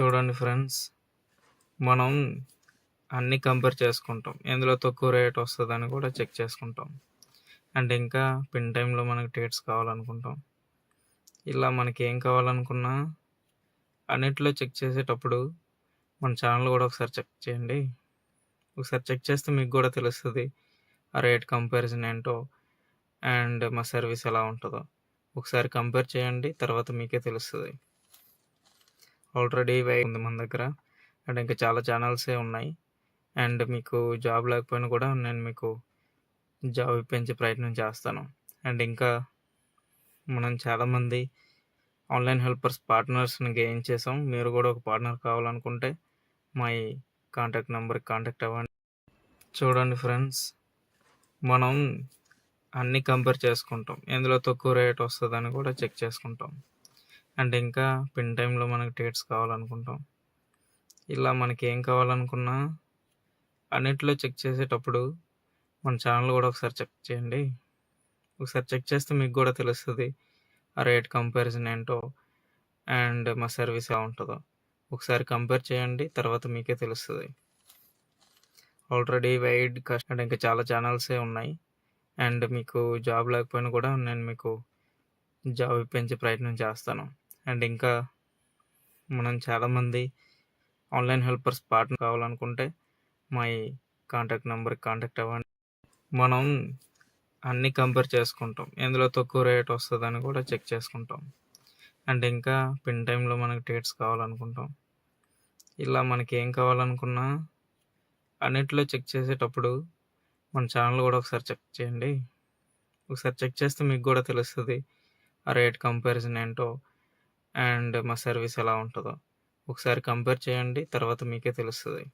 చూడండి ఫ్రెండ్స్ మనం అన్నీ కంపేర్ చేసుకుంటాం. ఎందులో తక్కువ రేట్ వస్తుందని కూడా చెక్ చేసుకుంటాం. అండ్ ఇంకా పిన్ టైంలో మనకి డేట్స్ కావాలనుకుంటాం. ఇలా మనకి ఏం కావాలనుకున్నా అన్నిట్లో చెక్ చేసేటప్పుడు మన ఛానల్ కూడా ఒకసారి చెక్ చేయండి. ఒకసారి చెక్ చేస్తే మీకు కూడా తెలుస్తుంది ఆ రేట్ కంపారిజన్ ఏంటో అండ్ మా సర్వీస్ ఎలా ఉంటుందో. ఒకసారి కంపేర్ చేయండి తర్వాత మీకే తెలుస్తుంది. ఆల్రెడీ వై ఉంది మన దగ్గర. అండ్ ఇంకా చాలా ఛానల్సే ఉన్నాయి. అండ్ మీకు జాబ్ లేకపోయినా కూడా నేను మీకు జాబ్ ఇప్పించే ప్రయత్నం చేస్తాను. అండ్ ఇంకా మనం చాలామంది ఆన్లైన్ హెల్పర్స్ పార్ట్నర్స్ని గెయిన్ చేసాం. మీరు కూడా ఒక పార్ట్నర్ కావాలనుకుంటే మా ఈ కాంటాక్ట్ నెంబర్కి కాంటాక్ట్ అవ్వండి. చూడండి ఫ్రెండ్స్ మనం అన్నీ కంపేర్ చేసుకుంటాం. ఎందులో తక్కువ రేట్ వస్తుందని కూడా చెక్ చేసుకుంటాం. అండ్ ఇంకా పిన్ టైంలో మనకి డేట్స్ కావాలనుకుంటాం. ఇలా మనకి ఏం కావాలనుకున్నా అన్నిట్లో చెక్ చేసేటప్పుడు మన ఛానల్ కూడా ఒకసారి చెక్ చేయండి. ఒకసారి చెక్ చేస్తే మీకు కూడా తెలుస్తుంది ఆ రేట్ కంపారిజన్ ఏంటో అండ్ మా సర్వీస్ ఎలా ఉంటుందో. ఒకసారి కంపేర్ చేయండి తర్వాత మీకే తెలుస్తుంది. ఆల్రెడీ వైడ్ కస్ట్ అండ్ ఇంకా చాలా ఛానల్సే ఉన్నాయి. అండ్ మీకు జాబ్ లేకపోయినా కూడా నేను మీకు జాబ్ ఇప్పించే ప్రయత్నం చేస్తాను. అండ్ ఇంకా మనం చాలామంది ఆన్లైన్ హెల్పర్స్ పార్ట్నర్ కావాలనుకుంటే మా ఈ కాంటాక్ట్ నెంబర్కి కాంటాక్ట్ అవ్వండి. మనం అన్నీ కంపేర్ చేసుకుంటాం. ఎందులో తక్కువ రేట్ వస్తుందని కూడా చెక్ చేసుకుంటాం. అండ్ ఇంకా పిన్ టైంలో మనకి డేట్స్ కావాలనుకుంటాం. ఇలా మనకి ఏం కావాలనుకున్నా అన్నిట్లో చెక్ చేసేటప్పుడు మన ఛానల్ కూడా ఒకసారి చెక్ చేయండి. ఒకసారి చెక్ చేస్తే మీకు కూడా తెలుస్తుంది ఆ రేట్ కంపారిజన్ ఏంటో. అండ్ మా సర్వీస్ ఎలా ఉంటుందో. ఒకసారి కంపేర్ చేయండి తర్వాత మీకే తెలుస్తుంది.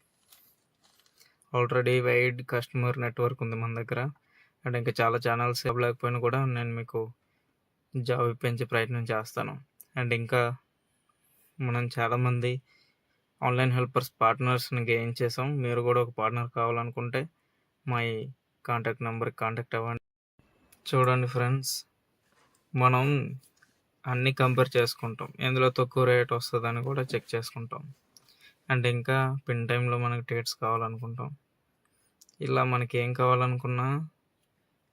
ఆల్రెడీ వైడ్ కస్టమర్ నెట్వర్క్ ఉంది మన దగ్గర. అండ్ ఇంకా చాలా ఛానల్స్ ఇవ్వలేకపోయినా కూడా నేను మీకు జాబ్ ఇప్పించే ప్రయత్నం చేస్తాను. అండ్ ఇంకా మనం చాలామంది ఆన్లైన్ హెల్పర్స్ పార్ట్నర్స్ని గెయిన్ చేసాం. మీరు కూడా ఒక పార్ట్నర్ కావాలనుకుంటే మా ఈ కాంటాక్ట్ నెంబర్కి కాంటాక్ట్ అవ్వండి. చూడండి ఫ్రెండ్స్ మనం అన్నీ కంపేర్ చేసుకుంటాం. ఎందులో తక్కువ రేట్ వస్తుందని కూడా చెక్ చేసుకుంటాం. అండ్ ఇంకా పిన్ టైంలో మనకి డేట్స్ కావాలనుకుంటాం. ఇలా మనకి ఏం కావాలనుకున్నా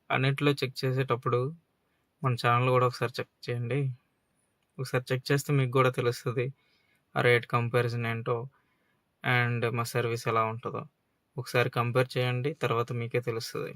అన్నిట్లో చెక్ చేసేటప్పుడు మన ఛానల్ కూడా ఒకసారి చెక్ చేయండి. ఒకసారి చెక్ చేస్తే మీకు కూడా తెలుస్తుంది ఆ రేట్ కంపారిజన్ ఏంటో అండ్ మా సర్వీస్ ఎలా ఉంటుందో. ఒకసారి కంపేర్ చేయండి తర్వాత మీకే తెలుస్తుంది.